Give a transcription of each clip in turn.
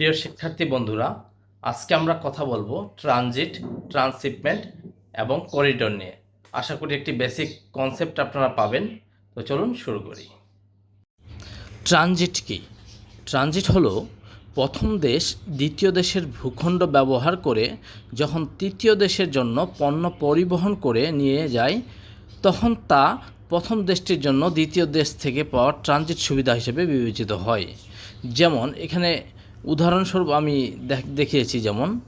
প্রিয় শিক্ষার্থী বন্ধুরা, আজকে আমরা কথা বলব ট্রানজিট, ট্রান্সশিপমেন্ট এবং করিডোর নিয়ে। আশা করি একটি বেসিক কনসেপ্ট আপনারা পাবেন। তো চলুন শুরু করি। ট্রানজিট কি? ট্রানজিট হলো প্রথম দেশ দ্বিতীয় দেশের ভূখণ্ড ব্যবহার করে যখন তৃতীয় দেশের জন্য পণ্য পরিবহন করে নিয়ে যায়, তখন তা প্রথম দেশটির জন্য দ্বিতীয় দেশ থেকে পাওয়া ট্রানজিট সুবিধা হিসেবে বিবেচিত হয়। যেমন এখানে উদাহরণস্বরূপ আমি দেখ- দেখিয়েছি যেমন,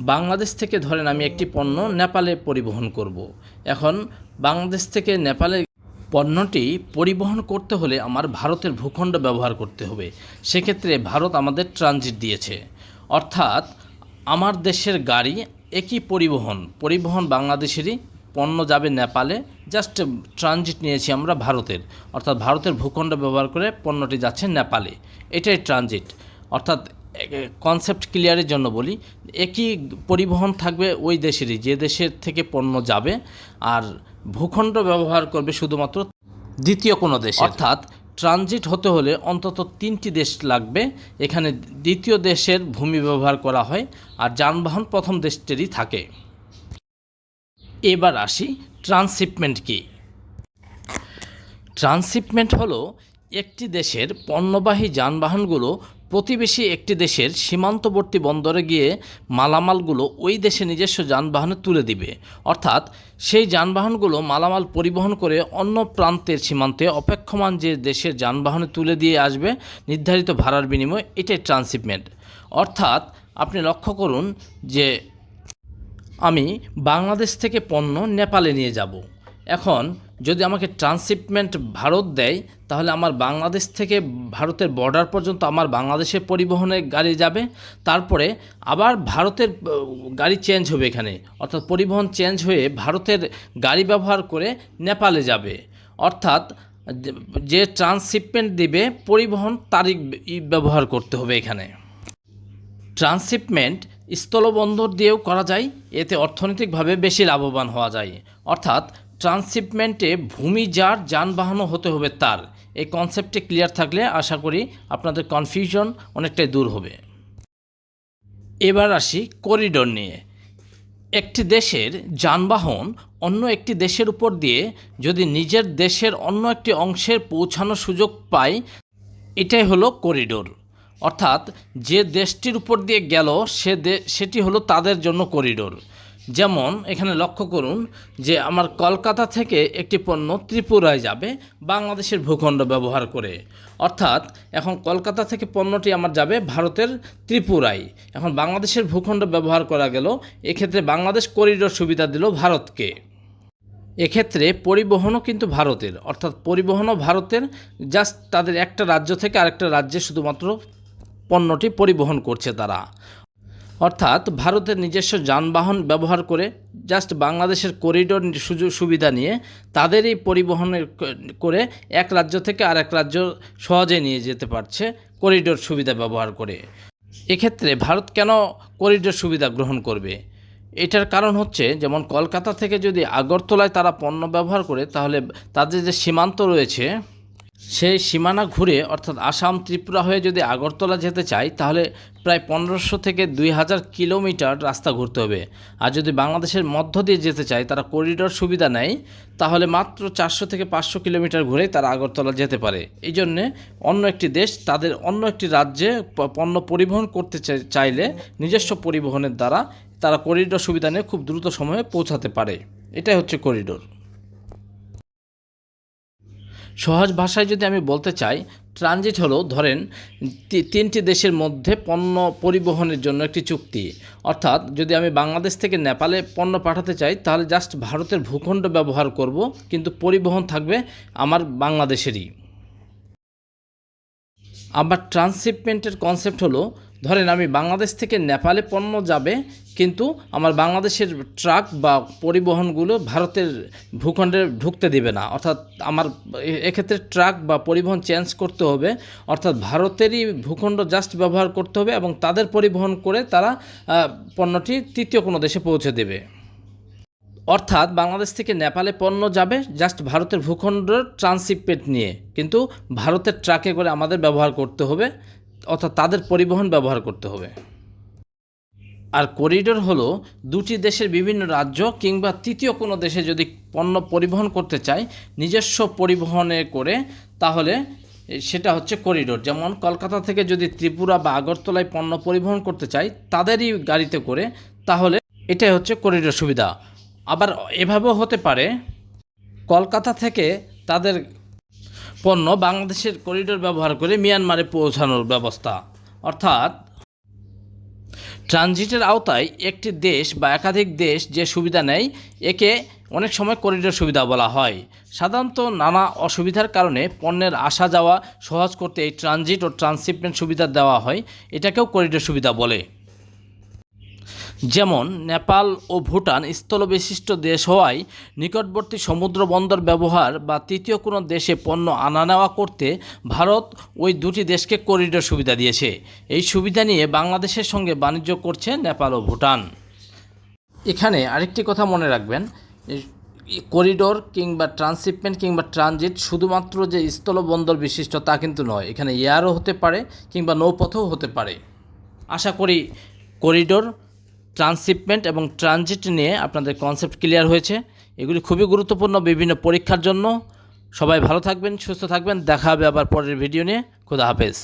বাংলাদেশ থেকে ধরেন আমি একটি পণ্য নেপালে পরিবহন করব। এখন বাংলাদেশ থেকে নেপালে পণ্যটি পরিবহন করতে হলে আমার ভারতের ভূখণ্ড ব্যবহার করতে হবে। সেক্ষেত্রে ভারত আমাদের ট্রানজিট দিয়েছে। অর্থাৎ আমার দেশের গাড়ি একই পরিবহন পরিবহন বাংলাদেশেরই পণ্য যাবে নেপালে জাস্ট ট্রানজিট নিয়েছি আমরা ভারতের। অর্থাৎ ভারতের ভূখণ্ড ব্যবহার করে পণ্যটি যাচ্ছে নেপালে। এটাই ট্রানজিট অর্থাৎ কনসেপ্ট ক্লিয়ারের জন্য বলি একই পরিবহন থাকবে ওই দেশেরই যে দেশের থেকে পণ্য যাবে আর ভূখণ্ড ব্যবহার করবে শুধুমাত্র দ্বিতীয় কোনো দেশ অর্থাৎ ট্রানজিট হতে হলে অন্তত তিনটি দেশ লাগবে এখানে দ্বিতীয় দেশের ভূমি ব্যবহার করা হয় আর যানবাহন প্রথম দেশটিরই থাকে। এবার আসি ট্রান্সশিপমেন্ট কি? ট্রান্সশিপমেন্ট হলো একটি দেশের পণ্যবাহী যানবাহনগুলো প্রতিবেশী একটি দেশের সীমান্তবর্তী বন্দরে গিয়ে মালামালগুলো ওই দেশে নিজস্ব যানবাহনে তুলে দিবে। অর্থাৎ সেই যানবাহনগুলো মালামাল পরিবহন করে অন্য প্রান্তের সীমান্তে অপেক্ষমান যে দেশের যানবাহনে তুলে দিয়ে আসবে, নির্ধারিত ভাড়ার বিনিময়ে এটাই ট্রান্সশিপমেন্ট। অর্থাৎ আপনি লক্ষ্য করুন যে আমি বাংলাদেশ থেকে পণ্য নেপালে নিয়ে যাব। এখন যদি আমাকে ট্রান্সশিপমেন্ট ভারত দেয়, তাহলে আমার বাংলাদেশ থেকে ভারতের বর্ডার পর্যন্ত আমার বাংলাদেশের পরিবহনে গাড়ি যাবে। তারপরে আবার ভারতের গাড়ি চেঞ্জ হবে এখানে। অর্থাৎ পরিবহন চেঞ্জ হয়ে ভারতের গাড়ি ব্যবহার করে নেপালে যাবে। অর্থাৎ যে- ট্রান্সশিপমেন্ট দিবে, পরিবহন তারিখ ব্যবহার করতে হবে এখানে। ট্রান্সশিপমেন্ট স্থলবন্দর দিয়েও করা যায়, এতে অর্থনৈতিকভাবে বেশি লাভবান হওয়া যায়। অর্থাৎ ট্রান্সশিপমেন্টে ভূমি যার, যানবাহনও হতে হবে তার। এই কনসেপ্টে ক্লিয়ার থাকলে আশা করি আপনাদের কনফিউশন অনেকটাই দূর হবে। এবার আসি করিডোর নিয়ে। একটি দেশের যানবাহন অন্য একটি দেশের উপর দিয়ে যদি নিজের দেশের অন্য একটি অংশের পৌঁছানোর সুযোগ পায়, এটাই হলো করিডোর অর্থাৎ যে দেশটির উপর দিয়ে গেল, সে সেটি হলো তাদের জন্য করিডোর যেমন এখানে লক্ষ্য করুন যে আমার কলকাতা থেকে একটি পণ্য ত্রিপুরায় যাবে, বাংলাদেশের ভূখণ্ড ব্যবহার করে। অর্থাৎ এখন কলকাতা থেকে পণ্যটি আমার যাবে ভারতের ত্রিপুরায়। এখন বাংলাদেশের ভূখণ্ড ব্যবহার করা গেল, এক্ষেত্রে বাংলাদেশ করিডোর সুবিধা দিল ভারতকে। এক্ষেত্রে পরিবহনও কিন্তু ভারতের, অর্থাৎ পরিবহনও ভারতের, জাস্ট তাদের একটা রাজ্য থেকে আরেকটা রাজ্যে শুধুমাত্র পণ্যটি পরিবহন করছে তারা। অর্থাৎ ভারতের নিজস্ব যানবাহন ব্যবহার করে জাস্ট বাংলাদেশের করিডোর সুযোগ সুবিধা নিয়ে তাদের এই পরিবহনের করে এক রাজ্য থেকে আরেক রাজ্য সহজে নিয়ে যেতে পারছে করিডোর সুবিধা ব্যবহার করে। এক্ষেত্রে ভারত কেন করিডোর সুবিধা গ্রহণ করবে? এটার কারণ হচ্ছে, যেমন কলকাতা থেকে যদি আগরতলায় তারা পণ্য ব্যবহার করে, তাহলে তাদের যে সীমান্ত রয়েছে সেই সীমানা ঘুরে, অর্থাৎ আসাম ত্রিপুরা হয়ে যদি আগরতলা যেতে চাই তাহলে প্রায় পনেরোশো থেকে দুই হাজার কিলোমিটার রাস্তা ঘুরতে হবে। আর যদি বাংলাদেশের মধ্য দিয়ে যেতে চাই তারা করিডোর সুবিধা নেয়, তাহলে মাত্র চারশো থেকে পাঁচশো কিলোমিটার ঘুরে তারা আগরতলা যেতে পারে। এই জন্যে অন্য একটি দেশ তাদের অন্য একটি রাজ্যে পণ্য পরিবহন করতে চাইলে নিজস্ব পরিবহনের দ্বারা তারা করিডোর সুবিধা নিয়ে খুব দ্রুত সময়ে পৌঁছাতে পারে। এটাই হচ্ছে করিডোর। সহজ ভাষায় যদি আমি বলতে চাই, ট্রানজিট হলো, ধরেন তিনটি দেশের মধ্যে পণ্য পরিবহনের জন্য একটি চুক্তি। অর্থাৎ, যদি আমি বাংলাদেশ থেকে নেপালে পণ্য পাঠাতে চাই, তাহলে জাস্ট ভারতের ভূখণ্ড ব্যবহার করব, কিন্তু পরিবহন থাকবে আমার বাংলাদেশেরই। আবার ট্রান্সশিপমেন্টের কনসেপ্ট হলো ধরেন আমি বাংলাদেশ থেকে নেপালে পণ্য যাবে, কিন্তু আমার বাংলাদেশের ট্রাক বা পরিবহনগুলো ভারতের ভূখণ্ডে ঢুকতে দিবে না। অর্থাৎ আমার এক্ষেত্রে ট্রাক বা পরিবহন চেঞ্জ করতে হবে। অর্থাৎ ভারতেরই ভূখণ্ড জাস্ট ব্যবহার করতে হবে এবং তাদের পরিবহন করে তারা পণ্যটি তৃতীয় কোনো দেশে পৌঁছে দেবে। অর্থাৎ বাংলাদেশ থেকে নেপালে পণ্য যাবে জাস্ট ভারতের ভূখণ্ড ট্রান্সশিপমেন্ট নিয়ে। কিন্তু ভারতের ট্রাকে করে আমাদের ব্যবহার করতে হবে। অর্থাৎ তাদের পরিবহন ব্যবহার করতে হবে। আর করিডোর হলো দুটি দেশের বিভিন্ন রাজ্য কিংবা তৃতীয় কোনো দেশে যদি পণ্য পরিবহন করতে চায়, নিজস্ব পরিবহনে করে, তাহলে সেটা হচ্ছে করিডোর যেমন কলকাতা থেকে যদি ত্রিপুরা বা আগরতলায় পণ্য পরিবহন করতে চায়, তাদেরই গাড়িতে করে, তাহলে এটাই হচ্ছে করিডোর সুবিধা। আবার এভাবেও হতে পারে, কলকাতা থেকে তাদের পণ্য বাংলাদেশের করিডোর ব্যবহার করে মিয়ানমারে পৌঁছানোর ব্যবস্থা। অর্থাৎ, ট্রানজিটের আওতায় একটি দেশ বা একাধিক দেশ যে সুবিধা নেয়, একে অনেক সময় করিডোর সুবিধা বলা হয়। সাধারণত নানা অসুবিধার কারণে পণ্যের আসা যাওয়া সহজ করতে এই ট্রানজিট ও ট্রান্সশিপমেন্ট সুবিধা দেওয়া হয়। এটাকেও করিডোর সুবিধা বলে। যেমন নেপাল ও ভুটান স্থলবিশিষ্ট দেশ হওয়ায় নিকটবর্তী সমুদ্র বন্দর ব্যবহার বা তৃতীয় কোনো দেশে পণ্য আনা নেওয়া করতে ভারত ওই দুটি দেশকে করিডোর সুবিধা দিয়েছে। এই সুবিধা নিয়ে বাংলাদেশের সঙ্গে বাণিজ্য করছে নেপাল ও ভুটান। এখানে আরেকটি কথা মনে রাখবেন করিডোর কিংবা ট্রান্সশিপমেন্ট কিংবা ট্রানজিট শুধুমাত্র যে স্থলবন্দর বিশিষ্ট তা কিন্তু নয়, এখানে এয়ারও হতে পারে কিংবা নৌপথও হতে পারে। আশা করি করিডোর ট্রান্সশিপমেন্ট এবং ট্রানজিট নিয়ে আপনাদের কনসেপ্ট ক্লিয়ার হয়েছে। এগুলি খুবই গুরুত্বপূর্ণ বিভিন্ন পরীক্ষার জন্য। সবাই ভালো থাকবেন, সুস্থ থাকবেন। দেখা হবে আবার পরের ভিডিও নিয়ে। খুদা হাফেজ।